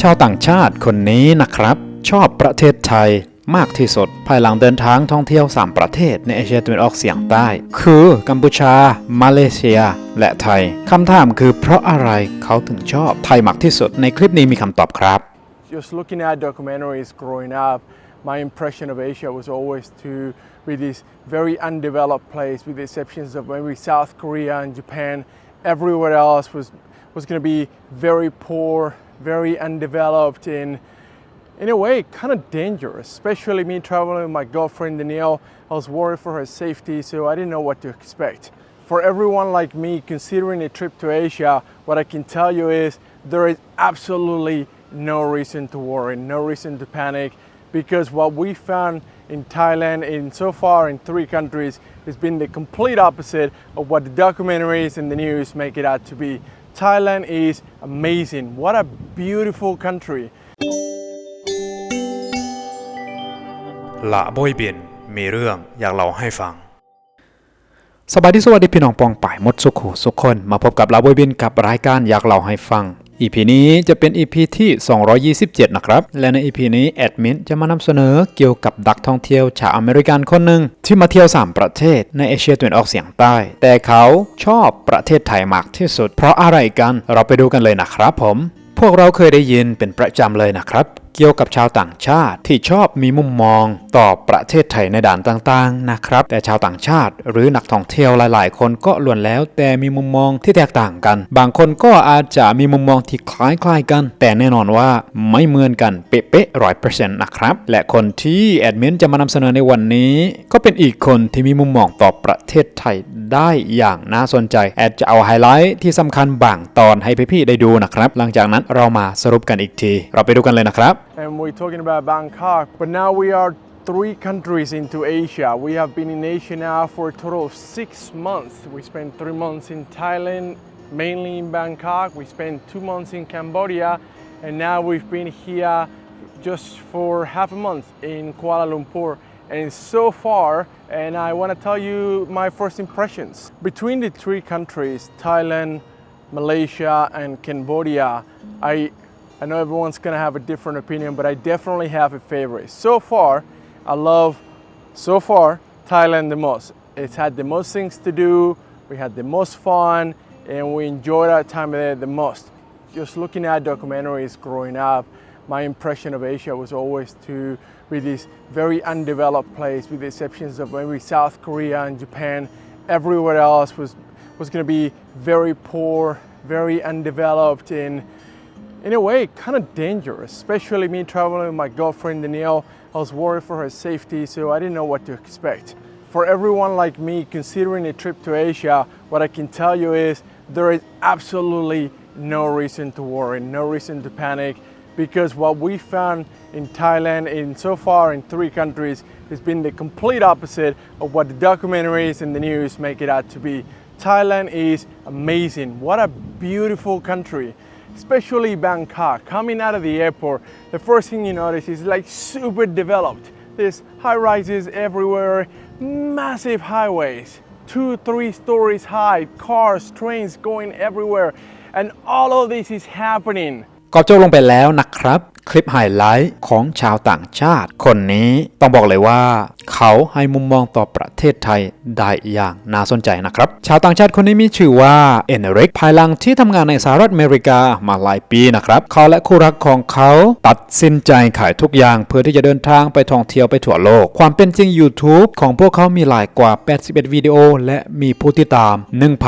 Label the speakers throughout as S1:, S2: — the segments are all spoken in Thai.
S1: ชาวต่างชาติคนนี้นะครับ ชอบประเทศไทยมากที่สุด ภายหลังเดินทางท่องเที่ยว 3 ประเทศในเอเชียตะวันออกเฉียงใต้ คือกัมพูชา มาเลเซีย และไทยคำถามคือเพราะอะไรเขาถึงชอบไทยมากที่สุด ในคลิปนี้มีคำตอบครับ
S2: just looking at documentaries growing up, my impression of Asia was always to be this very undeveloped place, with the exceptions of maybe South Korea and Japan. Everywhere else was was going to be very poor, very undeveloped, and in a way, kind of dangerous. Especially me traveling with my girlfriend Danielle, I was worried for her safety, so I didn't know what to expect. For everyone like me considering a trip to Asia, what I can tell you is there is absolutely no reason to worry, no reason to panic, because what we found in Thailand in so far in three countries has been the complete opposite of what the documentaries and the news make it out to be. Thailand is amazing. What a beautiful country.
S1: ละโบยเบียนมีเรื่องอยากเล่าให้ฟัง สบายดีสวัสดีพี่น้องปองป่ายหมดสุขสุขคน มาพบกับลาโบยเบียนกับรายการอยากเล่าให้ฟัง EP นี้จะเป็น EP ที่ 227 นะครับ และใน EP นี้แอดมินจะมานำเสนอเกี่ยวกับดักท่องเที่ยวชาวอเมริกันคนหนึ่งที่มาเที่ยว 3 ประเทศในเอเชียตะวันออกเฉียงใต้ แต่เขาชอบประเทศไทยมากที่สุด เพราะอะไรกันเราไปดูกันเลยนะครับผม พวกเราเคยได้ยินเป็นประจำเลยนะครับเกี่ยวกับชาวต่างชาติที่ชอบมีมุมมองต่อประเทศไทยในด่านต่างๆนะครับ แต่ชาวต่างชาติ หรือนักท่องเที่ยวหลายๆ คนก็ล้วนแล้ว แต่มีมุมมองที่แตกต่างกัน บางคนก็อาจจะมีมุมมองที่คล้ายๆกัน แต่แน่นอนว่าไม่เหมือนกันเป๊ะๆร้อยเปอร์เซ็นต์นะครับ และคนที่แอดมินจะมานำเสนอในวันนี้ ก็เป็นอีกคนที่มีมุมมองต่อประเทศไทยได้อย่างน่าสนใจ แอดจะเอาไฮไลท์ที่สำคัญบางตอนให้พี่ๆได้ดูนะครับ หลังจากนั้นเรามาสรุปกันอีกที เราไปดูกันเลยนะครับ
S2: and we're talking about Bangkok. But now we are three countries into Asia. We have been in Asia now for a total of six months. We spent three months in Thailand, mainly in Bangkok. We spent two months in Cambodia, and now we've been here just for half a month in Kuala Lumpur. And so far, and I want to tell you my first impressions. Between the three countries, Thailand, Malaysia, and Cambodia, I I know everyone's gonna have a different opinion, but I definitely have a favorite. So far, I love so far Thailand the most. It's had the most things to do, we had the most fun, and we enjoyed our time there the most. Just looking at documentaries growing up, my impression of Asia was always to be this very undeveloped place, with the exceptions of maybe South Korea and Japan. Everywhere else was was to be very poor, very undeveloped, and in a way, kind of dangerous, especially me traveling with my girlfriend Danielle. I was worried for her safety, so I didn't know what to expect. For everyone like me considering a trip to Asia, what I can tell you is there is absolutely no reason to worry, no reason to panic, because what we found in Thailand in so far in three countries has been the complete opposite of what the documentaries and the news make it out to be. Thailand is amazing. What a beautiful country especially Bangkok. Coming out of the airport, the first thing you notice is like super developed. There's high rises everywhere, massive highways, two, three stories high, cars, trains going everywhere. And all of this is happening
S1: ก็จบลงไปแล้วนะครับ คลิปไฮไลท์ของชาวต่างชาติ คนนี้ต้องบอกเลยว่า เขาให้มุมมองต่อประเทศไทยได้อย่างน่าสนใจนะครับ ชาวต่างชาติคนนี้มีชื่อว่าเอนริกภายหลังที่ทำงานในสหรัฐอเมริกามาหลายปีนะครับ เขาและคู่รักของเขาตัดสินใจขายทุกอย่าง เพื่อที่จะเดินทางไปท่องเที่ยวไปทั่วโลก ความเป็นจริง YouTube ของพวกเขามีหลายกว่า 81 วิดีโอ และมีผู้ติดตาม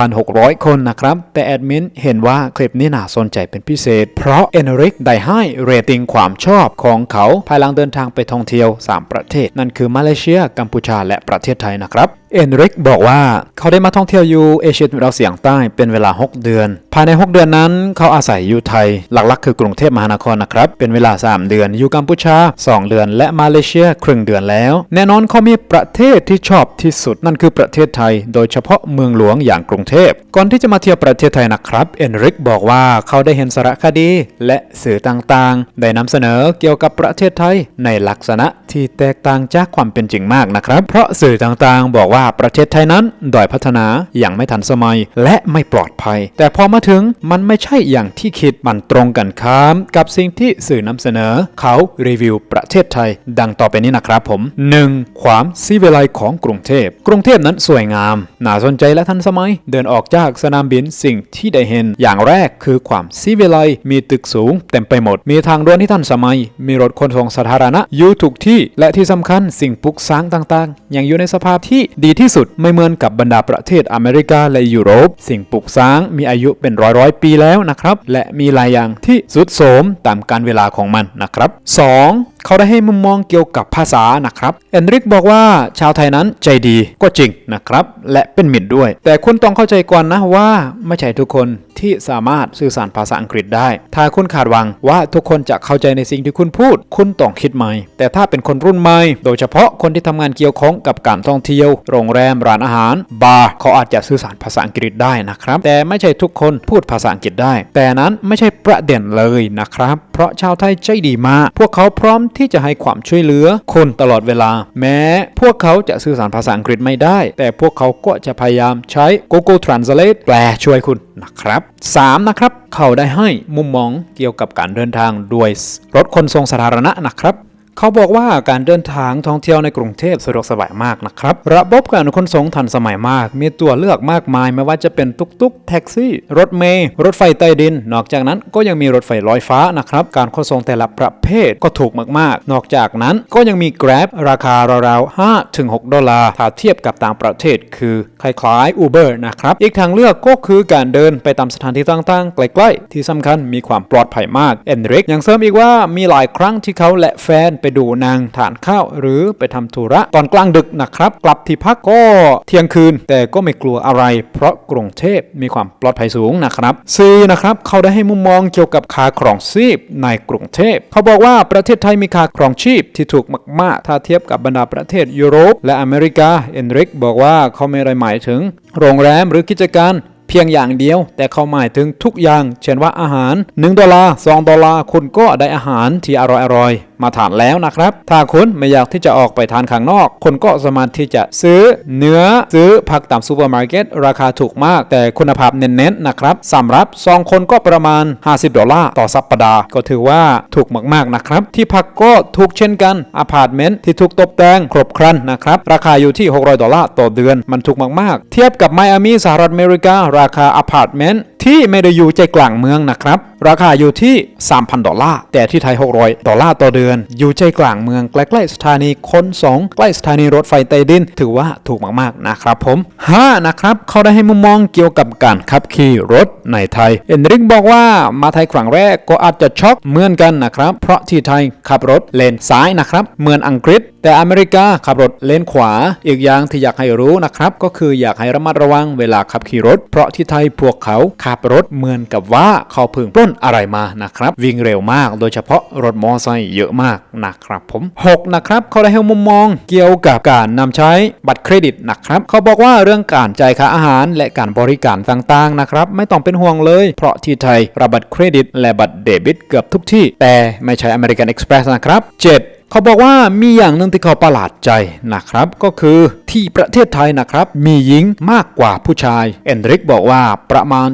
S1: 1,600 คนนะครับ แต่แอดมินเห็นว่าคลิปนี้น่าสนใจเป็นพิเศษ เพราะเอนริกได้ให้เรตติ้งความชอบของเขาภายหลังเดินทางไปท่องเที่ยว 3 ประเทศ นั่นคือมาเลเซียีย กัมพูชา และประเทศไทยนะครับ เอ็นริกบอกว่าเขาได้มาท่องเที่ยวอยู่เอเชียตะวันออกเฉียงใต้เป็นเวลา 6 เดือน ภายใน 6 เดือนนั้น เขาอาศัยอยู่ไทย หลักๆ คือกรุงเทพมหานครนะครับ เป็นเวลา 3 เดือน อยู่กัมพูชา 2 เดือน และมาเลเซียครึ่งเดือนแล้ว แน่นอนเขามีประเทศที่ชอบที่สุดนั่นคือประเทศไทย โดยเฉพาะเมืองหลวงอย่างกรุงเทพ ก่อนที่จะมาเที่ยวประเทศไทยนะครับ เอ็นริกบอกว่าเขาได้เห็นสารคดี และสื่อต่างๆ ได้นำเสนอเกี่ยวกับประเทศไทย ในลักษณะที่แตกต่างจากความเป็นจริงมากนะครับ เพราะสื่อต่างๆ บอกว่าว่าประเทศไทยนั้นด้อยพัฒนาอย่างไม่ทันสมัยและไม่ปลอดภัย แต่พอมาถึงมันไม่ใช่อย่างที่คิดมันตรงกันข้าม กับสิ่งที่สื่อนำเสนอ เขารีวิวประเทศไทย ดังต่อไปนี้นะครับผม 1. ความซีวิไลของกรุงเทพ กรุงเทพนั้นสวยงาม น่าสนใจและทันสมัย เดินออกจากสนามบินสิ่งที่ได้เห็น อย่างแรกคือความซีวิไลมีตึกสูง เต็มไปหมด มีทางด่วนที่ทันสมัย มีรถขนส่งสาธารณะอยู่ทุกที่ และที่สำคัญสิ่งปลูกสร้างต่างๆ ยังอยู่ในสภาพที่ดีที่สุดไม่เหมือนกับบรรดาประเทศอเมริกาและยุโรป สิ่งปลูกสร้างมีอายุเป็นร้อยร้อยปีแล้วนะครับ และมีหลายอย่างที่สุดโสมตามการเวลาของมันนะครับ 2. เขาได้ให้มุมมองเกี่ยวกับภาษานะครับเอนริกบอกว่าชาวไทยนั้นใจดีก็จริงนะครับ และเป็นมิตรด้วย แต่คุณต้องเข้าใจก่อนนะว่าไม่ใช่ทุกคนที่สามารถสื่อสารภาษาอังกฤษได้ ถ้าคุณขาดหวังว่าทุกคนจะเข้าใจในสิ่งที่คุณพูด คุณต้องคิดใหม่ แต่ถ้าเป็นคนรุ่นใหม่ โดยเฉพาะคนที่ทำงานเกี่ยวข้องกับการท่องเที่ยว โรงแรม ร้านอาหาร บาร์ เขาอาจจะสื่อสารภาษาอังกฤษได้นะครับ แต่ไม่ใช่ทุกคนพูดภาษาอังกฤษได้ แต่นั้นไม่ใช่ประเด็นเลยนะครับ เพราะชาวไทยใจดีมาก พวกเขาพร้อมที่จะให้ความช่วยเหลือคนตลอดเวลา แม้ พวกเขาจะสื่อสารภาษาอังกฤษไม่ได้ แต่พวกเขาก็จะพยายามใช้ Google Translate แปลช่วยคุณนะครับ 3. นะครับ เขาได้ให้มุมมองเกี่ยวกับการเดินทางด้วยรถขนส่งสาธารณะนะครับ เขาบอกว่าการเดินทางท่องเที่ยวในกรุงเทพสะดวกสบายมากนะครับ ระบบการขนส่งทันสมัยมาก มีตัวเลือกมากมาย ไม่ว่าจะเป็นตุกตุกแท็กซี่ รถเมล์รถไฟใต้ดิน นอกจากนั้นก็ยังมีรถไฟลอยฟ้านะครับ การขนส่งแต่ละประเภทก็ถูกมากๆ นอกจากนั้นก็ยังมี Grab ราคาราวๆ5ถึง6ดอลลาร์ถ้าเทียบกับต่างประเทศคือคล้ายๆ Uber นะครับ อีกทางเลือกก็คือการเดินไปตามสถานที่ต่างๆ ใกล้ๆ ที่สำคัญมีความปลอดภัยมากเอนริกยังเสริมอีกว่ามีหลายครั้งที่เขาและแฟนไปดูนางทานข้าวหรือไปทำธุระตอนกลางดึกนะครับ กลับที่พักก็เที่ยงคืน แต่ก็ไม่กลัวอะไร เพราะกรุงเทพมีความปลอดภัยสูงนะครับซีนะครับเขาได้ให้มุมมองเกี่ยวกับค่าครองชีพในกรุงเทพ เขาบอกว่าประเทศไทยมีค่าครองชีพที่ถูกมาก ๆ ถ้าเทียบกับบรรดาประเทศยุโรป และอเมริกา เอนริกบอกว่าเขาไม่ได้หมายถึง โรงแรมหรือกิจการเพียงอย่างเดียว แต่เขาหมายถึงทุกอย่าง เช่นว่าอาหาร 1 ดอลลาร์ 2 ดอลลาร์ คุณก็ได้อาหารที่อร่อย มาทานแล้วนะครับ ถ้าคุณไม่อยากที่จะออกไปทานข้างนอกคุณก็สามารถที่จะซื้อเนื้อซื้อผักตามซูเปอร์มาร์เก็ตราคาถูกมาก แต่คุณภาพเน้นๆนะครับสำหรับ2คนก็ประมาณ 50 ดอลลาร์ต่อสัปดาห์ก็ถือว่าถูกมากๆนะครับ ที่พักก็ถูกเช่นกันอพาร์ตเมนต์ที่ถูกตกแต่งครบครันนะครับ ราคาอยู่ที่ 600 ดอลลาร์ต่อเดือนมันถูกมากๆ เทียบกับไมอามีสหรัฐอเมริการาคาอพาร์ตเมนต์ที่ไม่ได้อยู่ใจกลางเมืองนะครับ ราคาอยู่ที่ 3,000 ดอลลาร์ แต่ที่ไทย 600 ดอลลาร์ต่อเดือน อยู่ใจกลางเมือง ใกล้ๆสถานีขนส่งใกล้สถานีรถไฟใต้ดิน ถือว่าถูกมากๆนะครับผม 5. นะครับ เขาได้ให้มุมมองเกี่ยวกับการขับขี่รถในไทย เอ็นริกบอกว่ามาไทยครั้งแรกก็อาจจะช็อกเหมือนกันนะครับ เพราะที่ไทยขับรถเลนซ้ายนะครับ เหมือนอังกฤษ แต่อเมริกาขับรถเลนขวา อีกอย่างที่อยากให้รู้นะครับ ก็คืออยากให้ระมัดระวังเวลาขับขี่รถ เพราะที่ไทยพวกเขาขับรถเหมือนกับว่าเขาเพิ่งปล้นอะไรมานะครับวิ่งเร็วมากโดยเฉพาะรถมอไซค์เยอะมากนะครับผม 6 นะครับเขาได้ให้มุมมองเกี่ยวกับการนำใช้บัตรเครดิตนะครับเขาบอกว่าเรื่องการจ่ายค่าอาหารและการบริการต่างๆนะครับไม่ต้องเป็นห่วงเลย เพราะที่ไทยรับบัตรเครดิต และบัตรเดบิตเกือบทุกที่ แต่ไม่ใช่ American Express นะครับ 7 เขาบอกว่ามีอย่างหนึ่งที่เขาประหลาดใจนะครับ ก็คือที่ประเทศไทยนะครับ มีหญิงมากกว่าผู้ชายเอนริกบอกว่าประมาณ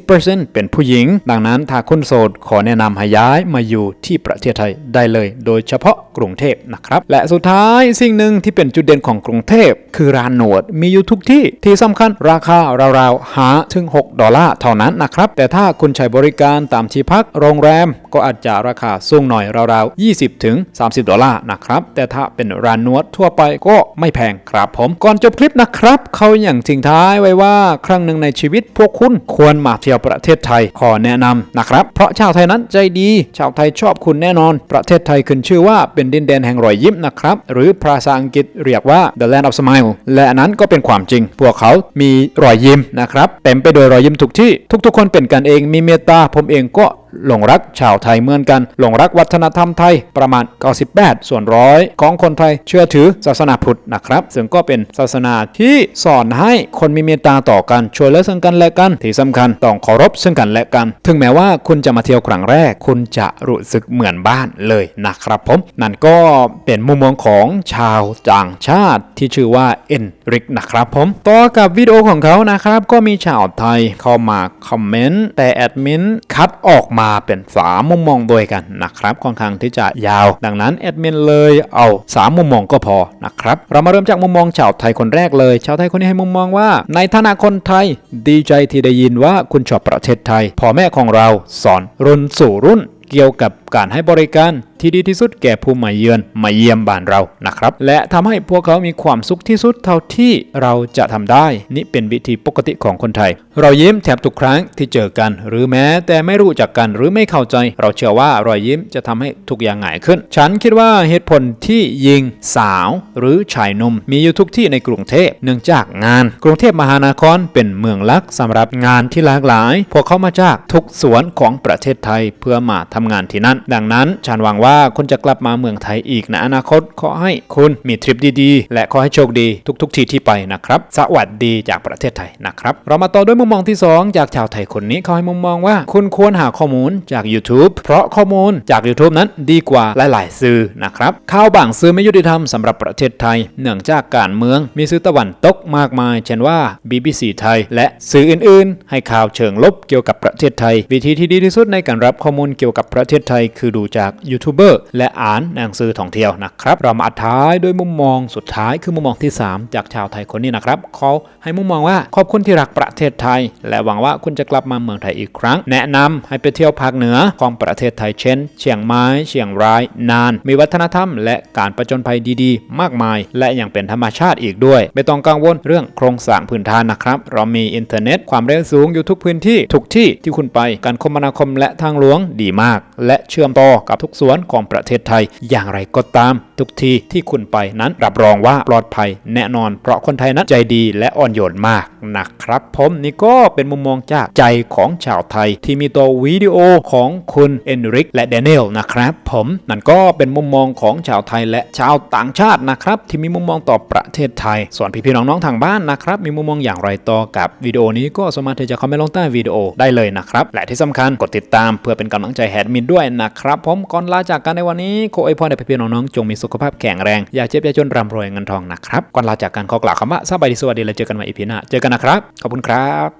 S1: 70%เป็นผู้หญิง ดังนั้นถ้าคุณโสดขอแนะนำให้ย้ายมาอยู่ที่ประเทศไทยได้เลย โดยเฉพาะกรุงเทพนะครับ และสุดท้ายสิ่งหนึ่งที่เป็นจุดเด่นของกรุงเทพ คือร้านหนวดมีอยู่ทุกที่ที่สำคัญราคาราวๆหาถึง 6 ดอลลาร์เท่านั้นนะครับ แต่ถ้าคุณใช้บริการตามที่พักโรงแรม ก็อาจจะราคาสูงหน่อยราวๆ 20ถึง30 ดอลลาร์นะครับ แต่ถ้าเป็นร้านนวดทั่วไปก็ไม่แพงครับผมก่อนจบคลิปนะครับ เขาอย่างทิ้งท้ายไว้ว่าครั้งหนึ่งในชีวิตพวกคุณควรมาเที่ยวประเทศไทยขอแนะนำนะครับ เพราะชาวไทยนั้นใจดี ชาวไทยชอบคุณแน่นอน ประเทศไทยขึ้นชื่อว่าเป็นดินแดนแห่งรอยยิ้มนะครับ หรือภาษาอังกฤษเรียกว่า the land of smile และนนั้นก็เป็นความจริง พวกเขามีรอยยิ้มนะครับ เต็มไปด้วยรอยยิ้มทุกที่ ทุกๆ คนเป็นกันเองมีเมตตาผมเองก็ หลงรักชาวไทยเหมือนกัน หลงรักวัฒนธรรมไทยประมาณ 98 ส่วนร้อยของคนไทยเชื่อถือศาสนาพุทธนะครับ ซึ่งก็เป็นศาสนาที่สอนให้คนมีเมตตาต่อกันช่วยเหลือซึ่งกันและกันที่สำคัญต้องเคารพซึ่งกันและกัน ถึงแม้ว่าคุณจะมาเที่ยวครั้งแรก คุณจะรู้สึกเหมือนบ้านเลยนะครับผม นั่นก็เป็นมุมมองของชาวต่างชาติที่ชื่อว่าเอ็นริกนะครับผมต่อกับวิดีโอของเขานะครับ ก็มีชาวไทยเข้ามาคอมเมนต์แต่แอดมินคัดออกมาเป็นสามมุมมองด้วยกันนะครับค่อนข้างที่จะยาว ดังนั้นแอดมินเลยเอาสามมุมมองก็พอนะครับเรามาเริ่มจากมุมมองชาวไทยคนแรกเลย ชาวไทยคนนี้ให้มุมมองว่า ในฐานะคนไทยดีใจที่ได้ยินว่าคุณชอบประเทศไทยพ่อแม่ของเราสอนรุ่นสู่รุ่นเกี่ยวกับ การให้บริการที่ดีที่สุดแก่ผู้มาเยือนมาเยี่ยมบ้านเรานะครับ และทำให้พวกเขามีความสุขที่สุดเท่าที่เราจะทำได้ นี่เป็นวิธีปกติของคนไทย เรายิ้มแทบทุกครั้งที่เจอกัน หรือแม้แต่ไม่รู้จักกันหรือไม่เข้าใจ เราเชื่อว่ารอยยิ้มจะทำให้ทุกอย่างง่ายขึ้น ฉันคิดว่าเหตุผลที่ยิงสาวหรือชายหนุ่มมีอยู่ทุกที่ในกรุงเทพเนื่องจากงาน กรุงเทพมหานครเป็นเมืองหลักสำหรับงานที่หลากหลาย พวกเขามาจากทุกส่วนของประเทศไทยเพื่อมาทำงานที่นั่นดังนั้นฉันหวังว่าคุณจะกลับมาเมืองไทยอีกในอนาคตขอให้คุณมีทริปดีๆ และขอให้โชคดีทุก ๆ ที่ที่ไปนะครับสวัสดีจากประเทศไทยนะครับ เรามาต่อด้วยมุมมองที่ 2 จากชาวไทยคนนี้เขาให้มุมมองว่า คุณควรหาข้อมูลจาก YouTube เพราะข้อมูลจาก YouTube นั้นดีกว่าหลาย ๆ สื่อนะครับข่าวบางสื่อไม่ยุติธรรมสำหรับประเทศไทย เนื่องจากการเมืองมีสื่อตะวันตกมากมาย เช่นว่า BBC ไทย และสื่ออื่น ๆ ให้ข่าวเชิงลบเกี่ยวกับประเทศไทย วิธีที่ดีที่สุดในการรับข้อมูลเกี่ยวกับประเทศไทยคือดูจากยูทูบเบอร์และอ่านหนังสือท่องเที่ยวนะครับ เรามาอัดท้ายด้วยมุมมองสุดท้ายคือมุมมองที่ 3 จากชาวไทยคนนี้นะครับเขาให้มุมมองว่าขอบคุณที่รักประเทศไทย และหวังว่าคุณจะกลับมาเมืองไทยอีกครั้ง แนะนำให้ไปเที่ยวภาคเหนือของประเทศไทยเช่น เชียงไม้ เชียงราย นาน มีวัฒนธรรม และการประจนภัยดีๆ มากมาย และยังเป็นธรรมชาติอีกด้วย ไม่ต้องกังวลเรื่องโครงสร้างพื้นฐานนะครับ เรามีอินเทอร์เน็ตความเร็วสูงอยู่ทุกพื้นที่ทุกที่ที่คุณไปการคมนาคมและทางหลวงดีมาก และเชื่อมต่อกับทุกส่วนของประเทศไทย อย่างไรก็ตาม ทุกที่ที่คุณไปนั้นรับรองว่าปลอดภัยแน่นอน เพราะคนไทยนั้นใจดีและอ่อนโยนมากนะครับผมนี่ก็เป็นมุมมองจากใจของชาวไทย ที่มีตัววิดีโอของคุณเอนริกและเดนิเอลนะครับผมนั่นก็เป็นมุมมองของชาวไทยและชาวต่างชาตินะครับ ที่มีมุมมองต่อประเทศไทย ส่วนพี่ๆน้องๆทางบ้านนะครับ มีมุมมองอย่างไรต่อกับวิดีโอนี้ก็สามารถที่จะคอมเมนต์ลงใต้วิดีโอได้เลยนะครับ และที่สำคัญกดติดตามเพื่อเป็นกำลังใจแฮดมินด้วยนะครับ ผมก่อนลาจากกันในวันนี้ขออวยพรให้พี่ๆน้องๆจงมีสุขภาพแข็งแรง อย่าเจ็บอย่าจนร่ำรวยเงินทองนะครับ ก่อนลาจากกันขอกล่าวคำว่าสบายดีสวัสดีและเจอกันใหม่อีพีหน้า เจอกันนะครับ ขอบคุณครับ